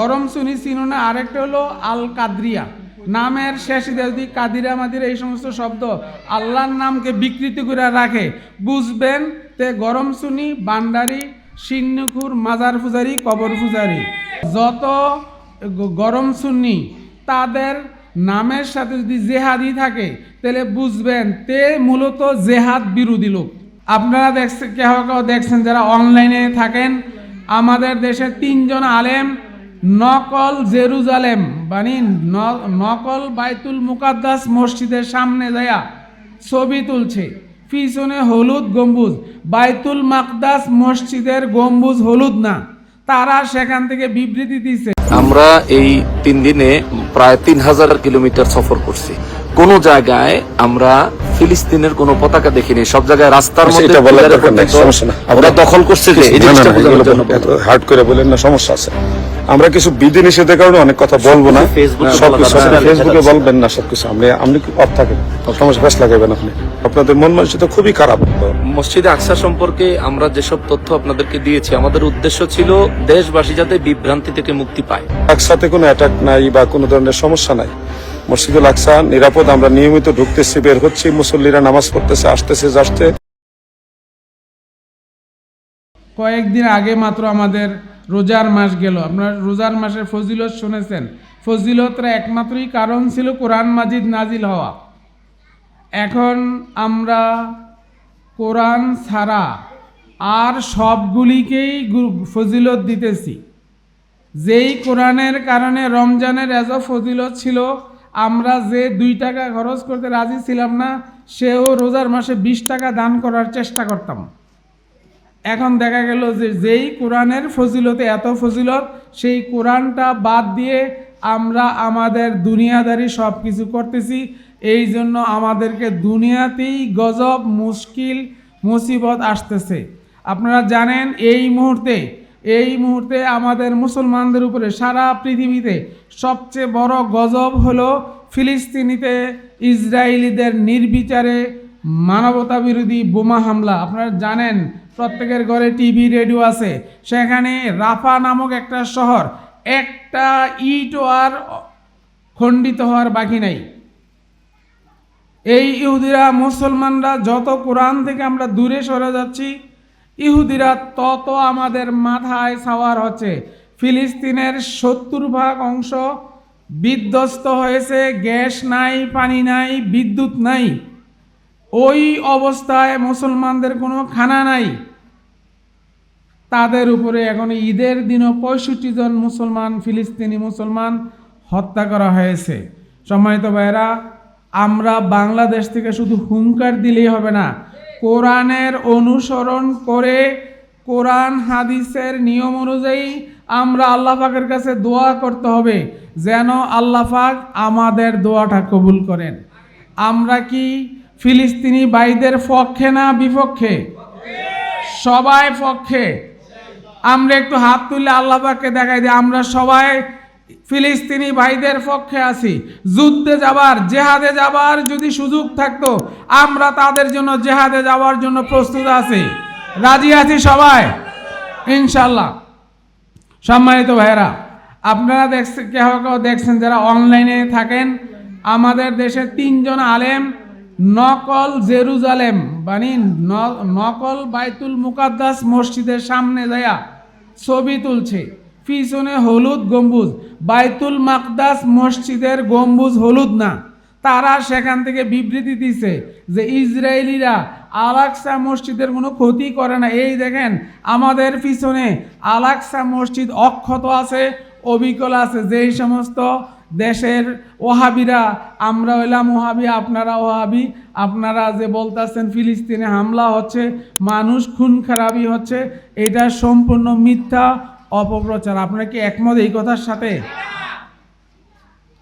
গরম সুনি চিনো না, আরেকটা হলো আল কাদরিয়া নামের শেষ যদি কাদিরা মাদিরা এই সমস্ত শব্দ আল্লাহর নামকে বিকৃতি করে রাখে। বুঝবেন তে গরম সুনি বান্ডারি সিন্নুকুর মাজার ফুজারি কবর ফুজারি যত গরম সুন্নি তাদের নামের সাথে যদি জেহাদি থাকে, তাহলে বুঝবেন তে মূলত জেহাদ বিরোধী লোক। আপনারা দেখছেন কেহ কেউ দেখছেন যারা অনলাইনে থাকেন, আমাদের দেশের তিনজন আলেম নকল জেরুজালেম মানে নকল বাইতুল মুকাদ্দাস মসজিদের সামনে যায়া ছবি তুলছে। পিছনে হলুদ গম্বুজ। বাইতুল মাকদাস মসজিদের গম্বুজ হলুদ না। তারা সেখান থেকে বিবৃতি দিছে। আমরা এই তিন দিনে প্রায় তিন হাজার কিলোমিটার সফর করছি। কোন জায়গায় আমরা ফিলিস্তিনের কোন পতাকা দেখিনি। সব জায়গায় রাস্তার মধ্যে। ওরা দখল করছে যে এই জিনিসটা হার্ড করে বলেন না সমস্যা আছে। আমরা কিছু বিধি নিষেধের কারণে অনেক কথা বলব না। ফেসবুকে বলা সবকিছু ফেসবুকে বলবেন না সবকিছু। আপনি আপনি অফ থাকেন সমস্যা ফেস লাগাবেন আপনি। আপনাদের মন মানসিকতা খুবই খারাপ। মসজিদে আকসা সম্পর্কে আমরা যেসব তথ্য আপনাদেরকে দিয়েছি আমাদের উদ্দেশ্য ছিল দেশবাসী যাতে বিভ্রান্তি থেকে মুক্তি পায়। আকসাতে কোনো অ্যাটাক নাই বা কোনো ধরনের সমস্যা নাই। মসজিদুল আকসা নিরাপদ আমরা নিয়মিত ঢুকতেছি বের হচ্ছি মুসল্লিরা নামাজ পড়তেছে আসতেছে যাচ্ছে। কয়েকদিন আগে মাত্র আমাদের রোজার মাস গেল। আপনার রোজার মাসের ফজিলত শুনেছেন। ফজিলতরা একমাত্রই কারণ ছিল কোরআন মাজিদ নাজিল হওয়া। এখন আমরা কোরআন ছাড়া আর সবগুলিকেই ফজিলত দিতেছি। যেই কোরআনের কারণে রমজানের এজ ফজিলত ছিল, আমরা যে দুই টাকা খরচ করতে রাজি ছিলাম না, সেও রোজার মাসে বিশ টাকা দান করার চেষ্টা করতাম। এখন দেখা গেল যে যেই কোরআনের ফজিলতে, এত ফজিলত, সেই কোরআনটা বাদ দিয়ে আমরা আমাদের দুনিয়াদারি সব কিছু করতেছি। এই জন্য আমাদেরকে দুনিয়াতেই গজব, মুশকিল, মুসিবত আসতেছে। আপনারা জানেন, এই মুহূর্তে এই মুহূর্তে আমাদের মুসলমানদের উপরে, সারা পৃথিবীতে সবচেয়ে বড় গজব হলো ফিলিস্তিনিতে ইসরায়েলিদের নির্বিচারে মানবতা বিরোধী বোমা হামলা। আপনারা জানেন, প্রত্যেকের ঘরে টিভি, রেডিও আছে। সেখানে রাফা নামক একটা শহর, একটা ইটও আর খণ্ডিত হওয়ার বাকি নাই। এই ইহুদিরা, মুসলমানরা যত কোরআন থেকে আমরা দূরে সরে যাচ্ছি, ইহুদিরা তত আমাদের মাথায় সাওয়ার হচ্ছে। ফিলিস্তিনের সত্তর ভাগ অংশ বিধ্বস্ত হয়েছে, গ্যাস নাই, পানি নাই, বিদ্যুৎ নাই। ওই অবস্থায় মুসলমানদের কোনো খানা নাই। তাদের উপরে এখন ঈদের দিনও পঁয়ষট্টি জন মুসলমান, ফিলিস্তিনি মুসলমান হত্যা করা হয়েছে। সম্মানিত ভাইরা আমরা বাংলাদেশ থেকে শুধু হুঙ্কার দিলেই হবে না। কোরআনের অনুসরণ করে কোরআন, হাদিসের নিয়ম অনুযায়ী আমরা আল্লাহ পাকের কাছে দোয়া করতে হবে, যেন আল্লাহ পাক আমাদের দোয়াটা কবুল করেন। আমরা কি ফিলিস্তিনি ভাইদের পক্ষে না বিপক্ষে? সবাই পক্ষে। আমরা একটু হাত তুলে আল্লাহ পাককে দেখাই দিই, আমরা সবাই ফিলিস্তিনি ভাইদের পক্ষে আছি। যুদ্ধে যাবার, জেহাদে যাবার যদি সুযোগ থাকতো, আমরা তাদের জন্য জেহাদে যাওয়ার জন্য প্রস্তুত আছি। রাজি আছি সবাই? ইনশাল্লাহ সম্মানিত ভাইরা আপনারা দেখছেন কেউ কেউ দেখছেন যারা অনলাইনে থাকেন? আমাদের দেশের তিনজন আলেম নকল জেরুজালেম মানে নকল বাইতুল মুকাদ্দাস মসজিদের সামনে যায়া ছবি তুলছে। পিছনে হলুদ গম্বুজ। বাইতুল মাকদাস মসজিদের গম্বুজ হলুদ না। তারা সেখান থেকে বিবৃতি দিছে যে ইসরায়েলিরা আলাক্সা মসজিদের কোনো ক্ষতি করে না। এই দেখেন, আমাদের পিছনে আলাক্সা মসজিদ অক্ষত আছে, অবিকল আছে। যেই সমস্ত দেশের ওহাবিরা, আমরা হইলাম ওহাবি, আপনারা ওহাবি। আপনারা যে বলতেছেন ফিলিস্তিনে হামলা হচ্ছে, মানুষ খুন খারাপি হচ্ছে, এটা সম্পূর্ণ মিথ্যা অপপ্রচার। আপনারা কি একমত এই কথার সাথে?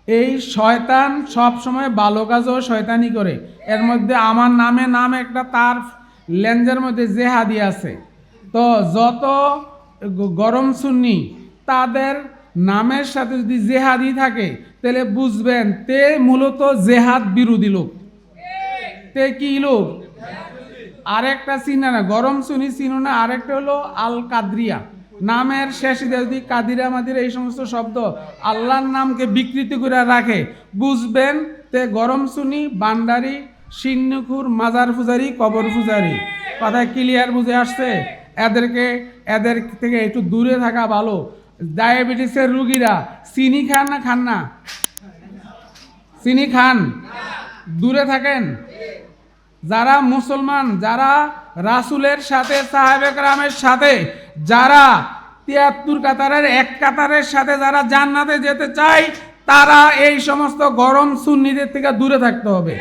এই শয়তান সব সময় ভালো কাজও শয়তানি করে। এর মধ্যে আমার নামে নাম একটা তার লেন্সের মধ্যে জেহাদি আছে। তো যত গরম সুন্নি, তাদের নামের সাথে যদি জেহাদি থাকে, তাহলে বুঝবেন তে মূলত জেহাদ বিরোধী লোক। তে কি লোক? আরেকটা চিনা না, গরম সুনি চিনো না, আরেকটা হলো আল কাদরিয়া নামের শেষে যদি কাদিরা মাদিরা এই সমস্ত শব্দ আল্লাহর নামকে বিকৃতি করে রাখে, বুঝবেন তে গরম শুনি বান্ডারি সিন্নুখুর, মাজার ফুজারি কবর ফুজারি কথা ক্লিয়ার বুঝে আসছে? এদেরকে এদের থেকে একটু দূরে থাকা ভালো। ডায়াবেটিসের রুগীরা, চিনি খান না খান না? চিনি খান? দূরে থাকেন। যারা মুসলমান, যারা রাসুলের সাথে, সাহেব রামের সাথে, যারা তিয়াত্তর কাতারের এক কাতারের সাথে যারা জান্নাতে যেতে চায়, তারা এই সমস্ত গরম সুন্নিদের থেকে দূরে থাকতে হবে।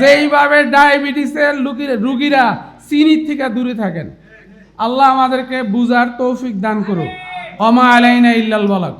যেইভাবে ডায়াবেটিসের রুগী- রুগীরা চিনির থেকে দূরে থাকেন। আল্লাহ আমাদেরকে বুঝার তৌফিক দান করুক। অমা আলাইনা ইল্লাল বলাক